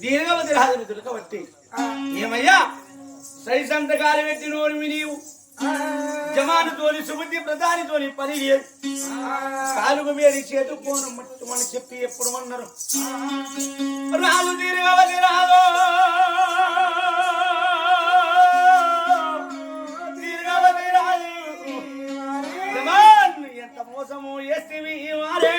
దీర్ఘవతి రాజుని దొరకబట్టి. ఏమయ్యా? సై సంతకాలు పెట్టి నోరు నీవు జమానుతోని సుబుద్ధి ప్రధానితోని పని కాలుగు మీద చేతు పోను మని చెప్పి ఎప్పుడు అన్నారు. రాదు రాజు జమాన్ ఎంత మోసము ఎస్తివి వారే.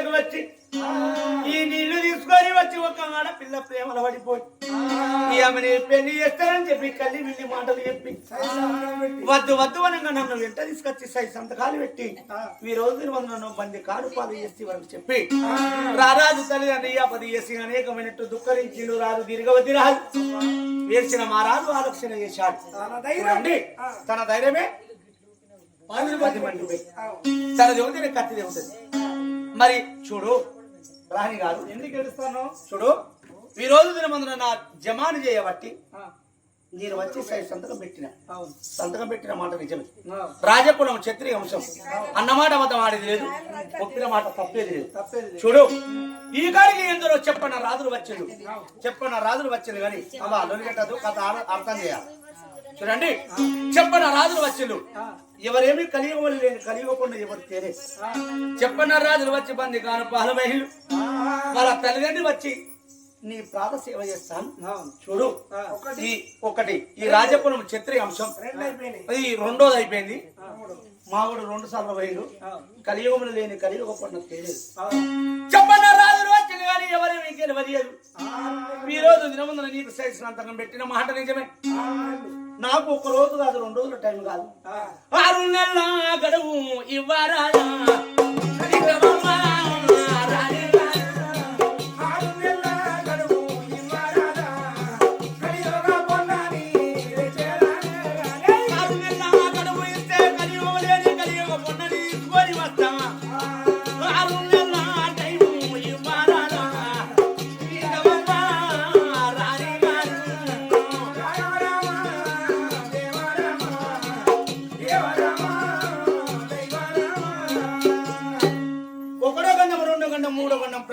జాడలకు వచ్చి ఈ నీళ్ళు తీసుకొని వచ్చి ఒక ఆడపిల్ల ప్రేమలో పడిపోయి ఈ ఆమెని పెళ్ళి చేస్తారని చెప్పి కల్లి విల్లి మాటలు చెప్పి వద్దు వద్దు అనగా నన్ను వెంట తీసుకొచ్చి సై సంతకాలు పెట్టి ఈ రోజు నన్ను బంది కాడు పాలు చేసి వాళ్ళకి చెప్పి రారాజు తల్లి పది చేసి అనేకమైనట్టు దుఃఖరించిండు రాజు దీర్ఘవతి రాజు. వేసిన మా రాజు ఆలోచన చేశాడు. తన ధైర్యమే. పది మంది తన దేవుడి కత్తిదే ఉంటుంది మరి చూడు రాణి గారు. ఎందుకు ఏడుస్తాను? చూడు ఈ రోజు దినమందున నా జమాను చేయబట్టి నేను వచ్చి సంతకం పెట్టిన. సంతకం పెట్టిన మాట నిజమే. రాజకులం క్షత్రియ వంశం. అన్నమాట అబద్ధం ఆడేది లేదు ఒప్పిన మాట తప్పేది లేదు. చూడు ఈ కాడికి ఎందరో చెప్పన్న రాజులు వచ్చిండు చెప్పన్న రాజులు వచ్చిండు కానీ అలా లొలిగట్టదు కథ అర్థం చేయాలి. చూడండి చెప్పన్న రాజులు వచ్చిండు ఎవరేమి కలియుగం లేని కలియుగకుండా ఎవరు తేలే ఆ, చెప్పన్న రాజులు వచ్చి బంది కాను పాల మహిళలు వాళ్ళ తల్లిదండ్రి వచ్చి నీ ప్రాత సేవ చేస్తాను. చూడు ఈ ఒకటి ఈ రాజపురం క్షత్రియ అంశం. ఈ రెండోది అయిపోయింది. మావుడు రెండు సార్లు పోయిండు కలియుగములు లేని కలియుగ పండుగ తెలియదు కానీ ఎవరు మీకు తెలియదు. ఈ రోజు దినముందున నీకు సైసినంతకం పెట్టిన మాట నిజమే. నాకు ఒక రోజు కాదు రెండు రోజుల టైం కాదు. ఆరు నెలల గడువు ఇవ్వరా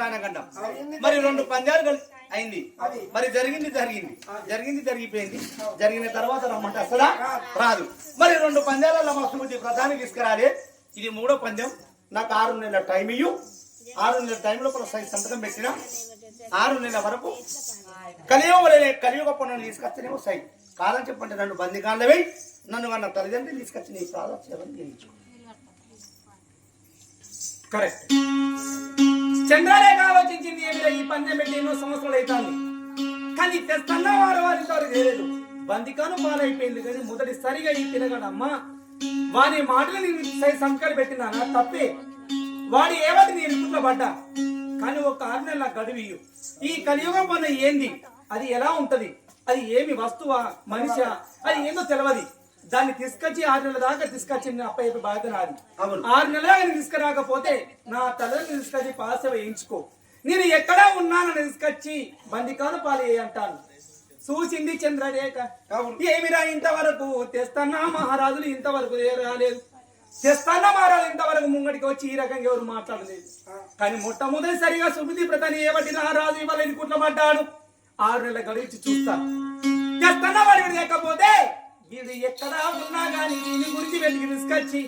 ప్రాణగండం మరి రెండు పందాలు అయింది. మరి జరిగింది జరిగింది. జరిగింది జరిగిపోయింది. జరిగిన తర్వాత రమ్మంటే అసలు రాదు. మరి రెండు పందాలలో మా సుమతి ప్రధాని తీసుకురాలి. ఇది మూడో పందెం. నాకు ఆరు నెలల టైం ఇయ్యు. ఆరు నెలల టైం లోపల సైజ్ సంతకం పెట్టిన. ఆరు నెలల వరకు కలియుగ కలియుగ పనులు తీసుకొస్తేనేమో సై. కాలం చెప్పంటే నన్ను బందికాండ వేయి నన్ను వాళ్ళ తల్లిదండ్రులు తీసుకొచ్చి నీ ప్రాధాన్యతను చేయించు కరెక్ట్. చంద్రరేఖ ఆలోచించింది ఏమిటో ఈ పందెం పెట్టి ఎన్నో సంవత్సరాలు అవుతాను కానీ తెస్తున్న వారు వారి ఇంతవరకు చేయలేదు. బందికాను పాలైపోయింది కానీ మొదటిసారిగా ఈ తిరగడమ్మా వారి మాటలు నేను సై- సంస్కారం పెట్టినానా? తప్పే. వాడి ఏవది నేను ఇరుకుట్లో పడ్డా? కానీ ఒక ఆరు నెలల గడువు ఈ కలియుగం పని ఏంది? అది ఎలా ఉంటది? అది ఏమి వస్తువా? మనిషా? అది ఏందో తెలియదు దాన్ని తీసుకొచ్చి ఆరు నెలల దాకా తీసుకొచ్చి అప్పయ్య బాధ్యత నాది. ఆరు నెలలు ఆయన తీసుకురాకపోతే నా తల్లిని తీసుకొచ్చి పాస వేయించుకో నేను ఎక్కడా ఉన్నానని తీసుకొచ్చి బందికాను పాలు అంటాను. చూసింది చంద్రరేఖ. ఏమిరా ఇంతవరకు? తెస్తన్నా మహారాజులు? ఇంతవరకు రాలేదు. తెస్తన్నా మహారాజు ఇంతవరకు ముంగడికి వచ్చి ఈ రకంగా ఎవరు మాట్లాడలేదు. కానీ మొట్టమొదటిసారిగా సుమతి ప్రతని ఏబట్టి రాజు ఇవాళ ఇరుకుట్లో పడ్డాడు ఆరు నెలల గడిచి చూస్తాను తెస్తన్నా వాడు లేకపోతే వీడు ఎక్కడా ఉన్నా కానీ దీని గురించి వెతికి తీసుకొచ్చి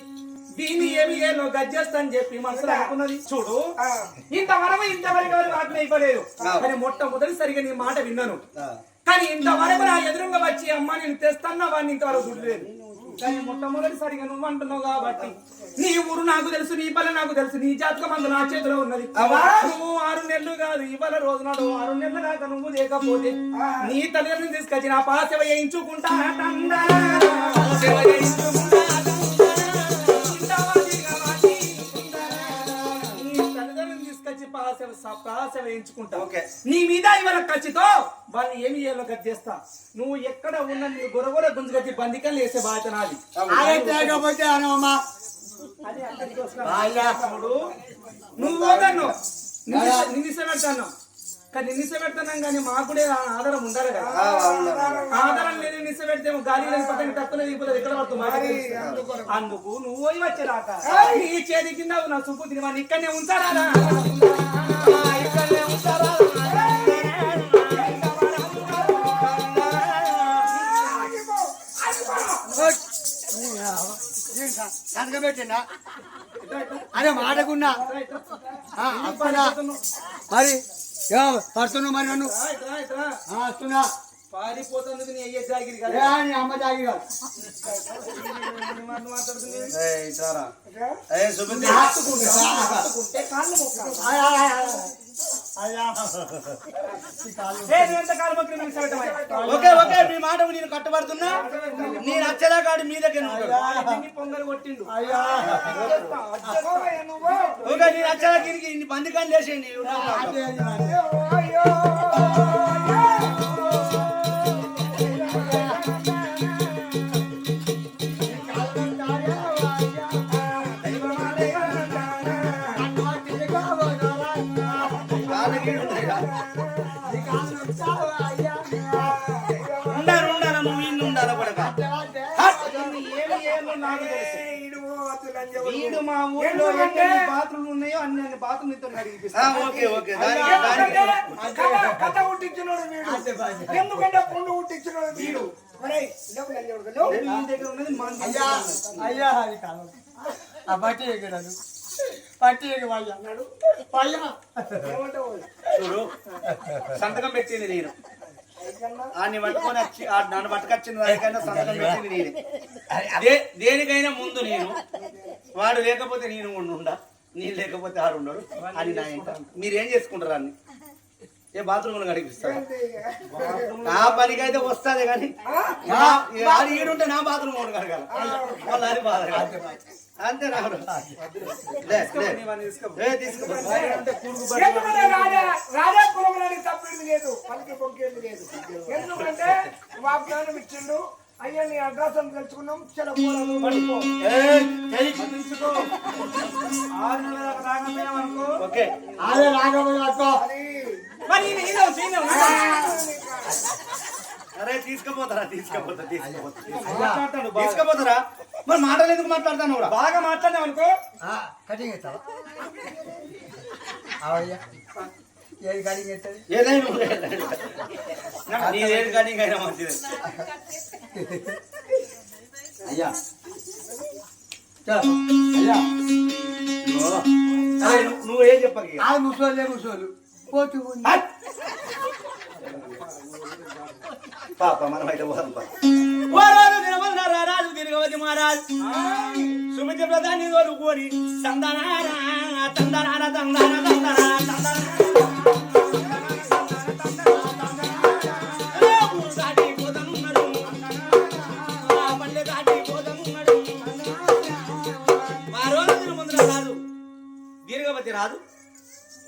దీన్ని ఏమి ఏలో గజ్జేస్తా అని చెప్పి మనసులో అనుకున్నది. చూడు ఇంతవరకు ఇంతవరకు ఎవరు ఆజ్ఞ ఇవ్వలేదు. కానీ మొట్టమొదటిసరిగా నీ మాట విన్నాను. కానీ ఇంతవరకు నా ఎదురుగా వచ్చి అమ్మ నేను తెస్తాన్నా వాడిని ఇంతవరకు చూడలేదు కానీ మొట్టమొదటిసారిగా నువ్వు అంటున్నావు కాబట్టి నీ ఊరు నాకు తెలుసు నీ పల్లె నాకు తెలుసు నీ జాతకం అందు నా చేతిలో ఉన్నది. నువ్వు ఆరు నెలలు కాదు ఇవాళ రోజు నాడు ఆరు నెలలు దాకా నువ్వు లేకపోతే నీ తల్లిదండ్రులు తీసుకొచ్చి నా పాస వేయించుకుంటా. తందా. సేవ చేయించుకుంటా పాస వేయించుకుంటా. ఓకే. నీ మీద ఇవాళ ఖర్చుతో వాళ్ళు ఏమి చేయాలో గది చేస్తా. నువ్వు ఎక్కడ ఉన్న నీ గొరగొర గుంజుకొచ్చి బందికలు వేసే బాధ్యత నాది. లేకపోతే అనమ్మా నువ్వు పోతాను నిన్నిస పెడతాను కానీ మాకు కూడా ఆధారం ఉండాలి కదా. ఆధారం లేదు నిస్స పెడితే గాలి పక్కన తక్కువ దిగిపోతుంది ఎక్కడ పడుతుంది? అందుకు నువ్వు పోయి వచ్చేదాకా. నీ చేతి కింద నా సుప్పు తిని ఇక్కడనే ఉంచారా పెట్టినా అరే మాటకున్నా. అప్పనా మరి పడుతున్నావు మరి నన్ను. ఆ, వస్తున్నా. పారిపోతుంది నీ అయ్యే జాగిరి కదా ఏ, నీ అమ్మ జాగి కాదు. మాట్లాడుతుంది ఏయ్, ఇట్లారా. ఏయ్, సుమతి. హత్తుకుంటే కాళ్ళు ఓకే ఓకే మీ మాట నేను కట్టుబడుతున్నా. నేను వచ్చేదా కాడు మీ దగ్గర పొంగలు కొట్టిండు. అయ్యా. ఓకే నేను వచ్చేదా గిరికి ఇన్ని బందికాలు లేచేయండి నాకు తెలుసు. వీడు మా ఊర్లో ఎన్ని బాత్రూమ్లు ఉన్నాయో అన్ని అన్ని బాత్రూమ్ నీతో దానికి కథ పుట్టించినోడు వీడు. ఎందుకంటే పుండు వీడు. అయ్యా అది కాదు. ఆ బట్టి పట్టి ఏమంటావు? చూడు సంతకం పెట్టింది నేను. ఆడిని పట్టుకొని వచ్చి ఆ నన్ను పట్టుకొచ్చిన దానికైనా సంతకం పెట్టింది నేనే. దే- దేనికైనా ముందు నేను వాడు లేకపోతే నేను ఉండా నేను లేకపోతే ఆడు ఉండడు అని నా ఇంట. మీరేం చేసుకుంటారు అన్ని? ఏ బాత్రూమ్ గడిపిస్తారు నా పనికి అయితే వస్తుంది కానీ నా- ఆడు ఈడుంటే నా బాత్రూమ్ కూడా కడగాలి వాళ్ళు అది బాధ కాదు. అంతే రాడు లే, లే. ఏ, తీసుకో. ఎందుకంటే రాజా రాజా కులములని తప్పేది లేదు. పలికి పొంకేది లేదు. ఎందుకంటే వాగ్దానం ఇచ్చిండు. అయ్యా నీ అడ్రస్ అని తెలుసుకున్నాం. చలో ఓకే. అదే అరే తీసుకుపోతారా తీసుకుపోతా తీసుకుపోతా మాట్లాడతాడు బాగా. తీసుకుపోతారా? మరి మాటలు ఎందుకు మాట్లాడతాను కూడా? బాగా మాట్లాడినావు అనుకో. కటింగ్ ఇస్తావా అవయ్యా ఏది కటింగ్ ఇస్తుంది ఏదైనా. నీదేది కానీ అయినా మంచిది. అయ్యా. అయ్యా. నువ్వు-. ఆ ముసోళ్ళే ముసోళ్ళు పోతు. పాప మనం అయితే పోదాం పా. వారాలు తిరగవతి మహారాజ్. సుమిత్ర ప్రధాని కోరుకోని తందనారా తందనార తందన తందన దీర్ఘవతి రాదు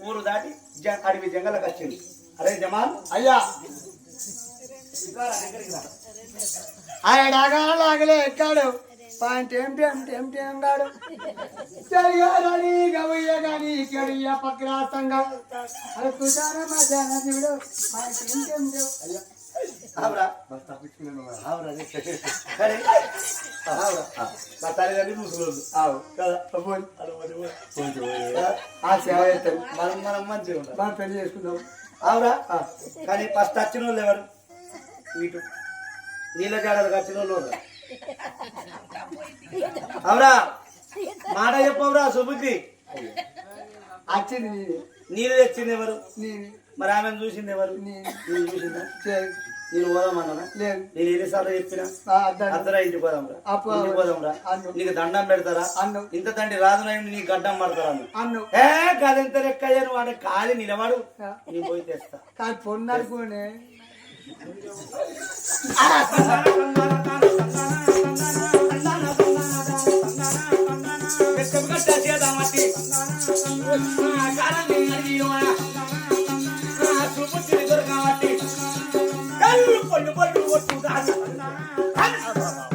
ఊరు దాటి జ- అడవి జంగలకు వచ్చింది. అరే జమాల్ అయ్యా ఆయన లాగలే ఎక్కాడు పాయింట్ ఏం టేం టేం టేం గాడు జరిగారని గవయ్య గాని ఇక్కడియ పక్కరాస్తంగా అరే కుజాన మధ్యాహ్న చూడు పాయింట్ ఏం టేం టేం అయ్యా మా మనం పెళ్ళి చేసుకుందాం ఆవురా? కానీ ఫస్ట్ వచ్చిన వాళ్ళు ఎవరు? ఇటు. నీళ్ళ జాడలకు వచ్చిన వాళ్ళు? అవురా మాట చెప్పవురా సుబుద్ధి. వచ్చింది నీళ్ళు తెచ్చింది ఎవరు? మరి ఆమెను చూసింది ఎవరు? నేను చూసిందా? నేను పోదామన్నా లేదు. నేను ఎన్నిసార్లు చెప్పినా. అందరూ ఇంటికి పోదాంరా ఇంటికి పోదాంరా అన్ను. నీకు దండం పెడతారా? అన్ను. ఇంత తండ్రి రాదు నాయన నీకు గడ్డం పడతారా అన్ను. అన్ను. ఏ గదెంత లెక్క అయ్యాను వాడు కాలి నిలబడు. నేను పోయి తెస్తా. కాదు పొన్ననుకోనే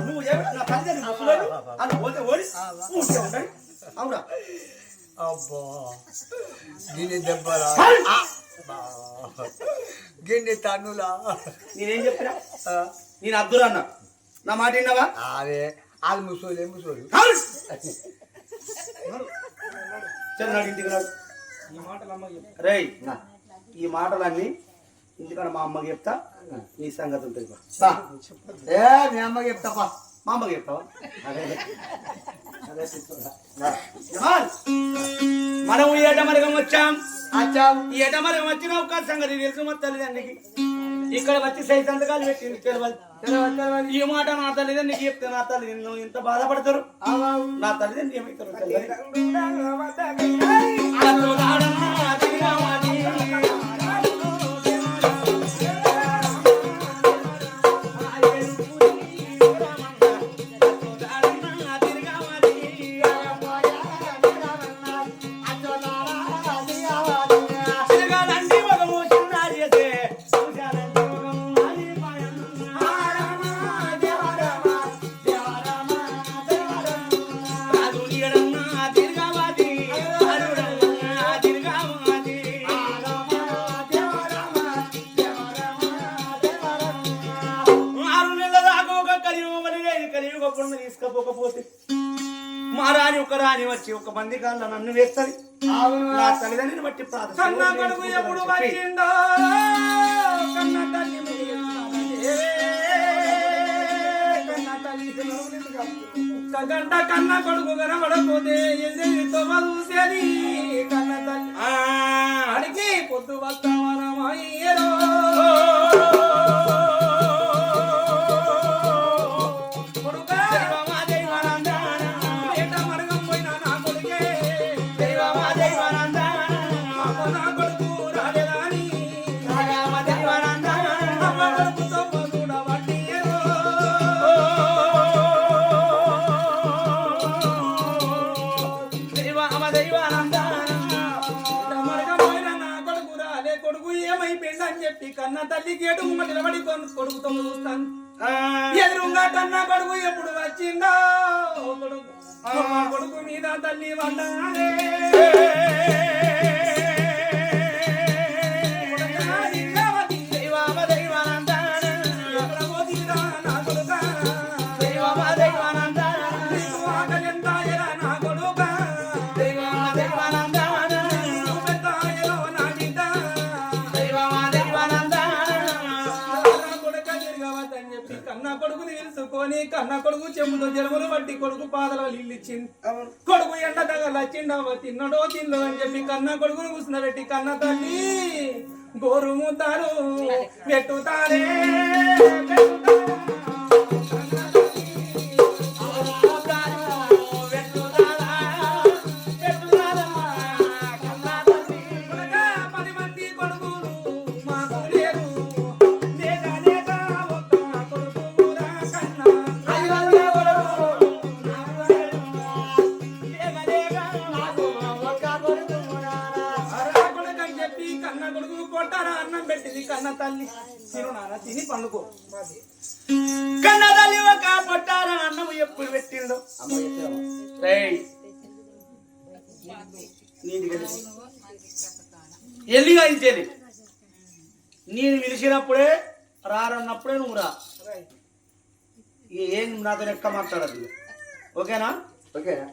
నువ్వు ఎవరు? నా తల్లిదండ్రులు ముసలోళ్ళు? వాళ్ళు పోతే ఓడి ఊరికే ఉండండి. అవునా అబ్బా గిన్నె దెబ్బలా గిన్నె తన్నులా నేనేం చెప్పినా నేను అద్దురా అన్న నా మాట విన్నావా అదే అది ముసోలే ముసోలు చంద్రాడు ఇంటికి రాడు ఈ మాటలు అమ్మ రే ఈ మాటలన్నీ ఇంటికాడ మా అమ్మకి చెప్తా నీ సంగతి ఉంటుంది బా. ఏ మీ అమ్మకి చెప్తాపా మా అమ్మకి చెప్తావా మనం ఈ ఏటమరగం వచ్చాం ఈ ఏటమరగం వచ్చిన ఒక్క సంగతి తెలుసు మా తల్లిదండ్రికి ఇక్కడ వచ్చి సై సంతకాలు పెట్టింది తెలవదు ఈ మాట నా తల్లిదండ్రికి చెప్తే నా తల్లిదండ్రులు ఎంత బాధపడతారు ఆవావు. నా తల్లిదండ్రులు ఏమవుతారు తెలియదు రాణి వచ్చి ఒక మంది కాళ్ళ నన్ను వేస్తుంది. నా తల్లిదండ్రిని బట్టి ప్రార్థన కన్న కొడుకు ఎప్పుడు వచ్చిందో కన్న తల్లి ముగిస్తానదే. కన్న తల్లి ఒక్క గంట కన్న కొడుకు కనబడపోతే ఎదురుతో చూసేది కన్న తల్లి అడిగి పొద్దు వస్తామనమాయ్యరో తల్లి వండాలే. కొడుకు చెంబుతో జలములు బట్టి కొడుకు పాదల నీళ్ళు ఇచ్చింది అవును. కొడుకు ఎండ తగల చిన్నవ తిన్నడో తిన్నో అని చెప్పి కన్న కొడుకును కూర్చున్నబెట్టి కన్న తల్లి. గోరు ముద్దారు పెట్టుతారే ఎల్లిగా ఇచ్చేది నేను పిలిచినప్పుడే రారన్నప్పుడే నువ్వు రా. ఏం నాతో ఎక్క మాట్లాడదు ఓకేనా? ఓకేనా.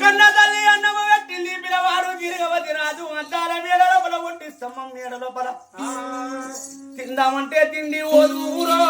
కన్న తల్లి అన్నము పెట్టింది పిల్లవాడు తిరగవతి రాజు అద్దాల మేడ లోపల ఒట్టి స్తంభం మేడ లోపల. తిందామంటే తిండి ఓదూరో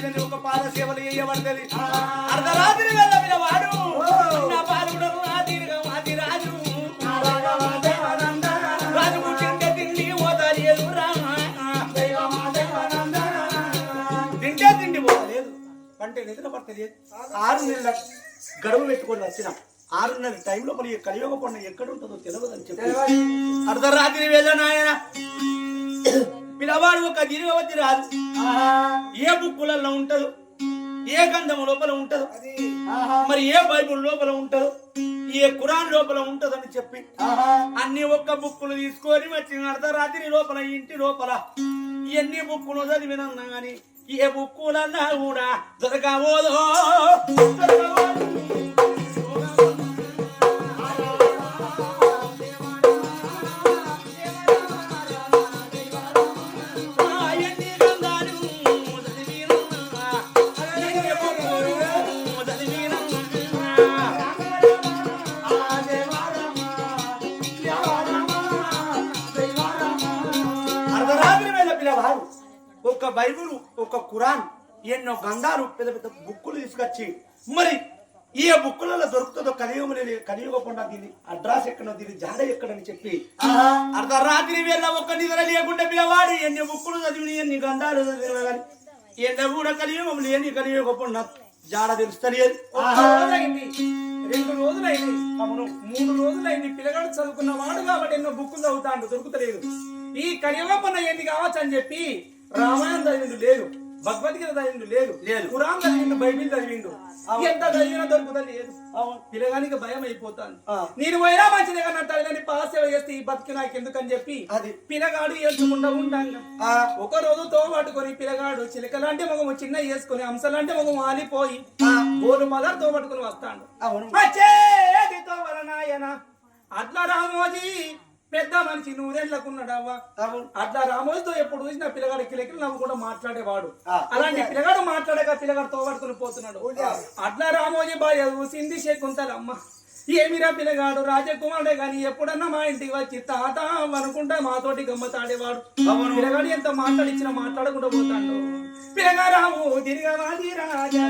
తల్లిదండ్రి ఒక పాద సేవలు చేయబడతది అర్ధరాత్రి వెళ్ళ వాడు నా తీరుగా మాది రాజు. తిండి ఓదాలేదు రా తింటే తిండి అంటే నిద్ర పట్టలేదు ఆరు నెలల గడువు పెట్టుకొని వచ్చిన. ఆరు నెలల టైంలో ఈ కలియుగ కొండ ఎక్కడ ఉంటుందో తెలియదని చెప్పి అర్ధరాత్రి వేళ నాయన పిల్లవాడు ఒక గిరివతి రాదు. ఏ బుక్కులలో ఉంటదో ఏ గంధము లోపల ఉంటదో మరి ఏ బైబుల్ లోపల ఉంటదో ఏ ఖురాన్ లోపల ఉంటదని చెప్పి అన్ని ఒక్క బుక్కులు తీసుకొని వచ్చిన అర్ధరాత్రి లోపల ఇంటి లోపల ఎన్ని బుక్కులు చదివినన్నా గాని ఏ బుక్కులన్నా కూడా దొరకబోదో. బైబుల్ ఒక ఖురాన్ ఎన్నో గంధాలు పెద్ద పెద్ద బుక్కులు తీసుకొచ్చి మరి ఏ బుక్కులలో దొరుకుతుందో కలియుగం కలియుగకుండా దీని అడ్రస్ ఎక్కడో దీని జాడ ఎక్కడని చెప్పి అర్ధరాత్రి వేళ ఒక్క నిద్ర లేకుండా పిల్లవాడు ఎన్ని బుక్కులు చదివి ఎన్ని గంధాలు చదివినా కానీ ఎన్న కూడా కలియుగం లేని కలియుగకుండా జాడ తెలుస్తలేదు. రెండు రోజులైంది అవును మూడు రోజులైంది పిల్లగాడు చదువుకున్న వాడు కాబట్టి ఎన్నో బుక్కులు చదువుతాడు దొరుకుతలేదు. ఈ కలియుగపన్న ఏంది కావచ్చు అని చెప్పి రామాయణం చదివిండు లేదు భగవద్గీత చదివిండు లేదు లేదు. ఖురాన్ చదివిండు బైబిల్ చదివిండు. ఎంత చదివినా దొరుకుతా లేదు. పిల్లగానికి భయం అయిపోతాను. నేను పోయినా మంచిదే కానీ తల్లిని పాసేవ చేస్తే ఈ బతికి నాకు ఎందుకని చెప్పి అది. పిల్లగాడు ఏడ్చుకుంటా ఉంటాంగా ఆ, ఒక రోజు తోబట్టుకొని పిల్లగాడు చిలకలాంటి మొగము చిన్న వేసుకొని హంసలాంటి మొగము ఆలిపోయి గోరు మదర్ తోబట్టుకొని వస్తాడు. అవును. అట్లా రామోజీ పెద్ద మనిషి నూరేళ్ళకున్నాడవ్వా అట్లా రామోజుతో ఎప్పుడు చూసిన పిల్లగాడు కిలకిలు కూడా మాట్లాడేవాడు. అలాంటి పిల్లగాడు మాట్లాడక పిల్లగాడు తోగడుకుని పోతున్నాడు. అట్లా రామోజీ భార్య చూసింది శకుంతలమ్మ. ఏమిరా పిల్లగాడు? రాజకుమారుడే కానీ ఎప్పుడన్నా మా ఇంటికి వచ్చి తాత అనుకుంటా మాతోటి గమ్మతాడేవాడు. పిల్లగాడు ఎంత మాట్లాడించినా మాట్లాడకుండా పోతాడు. పిల్లగా రాము తిరగవాది రాజా.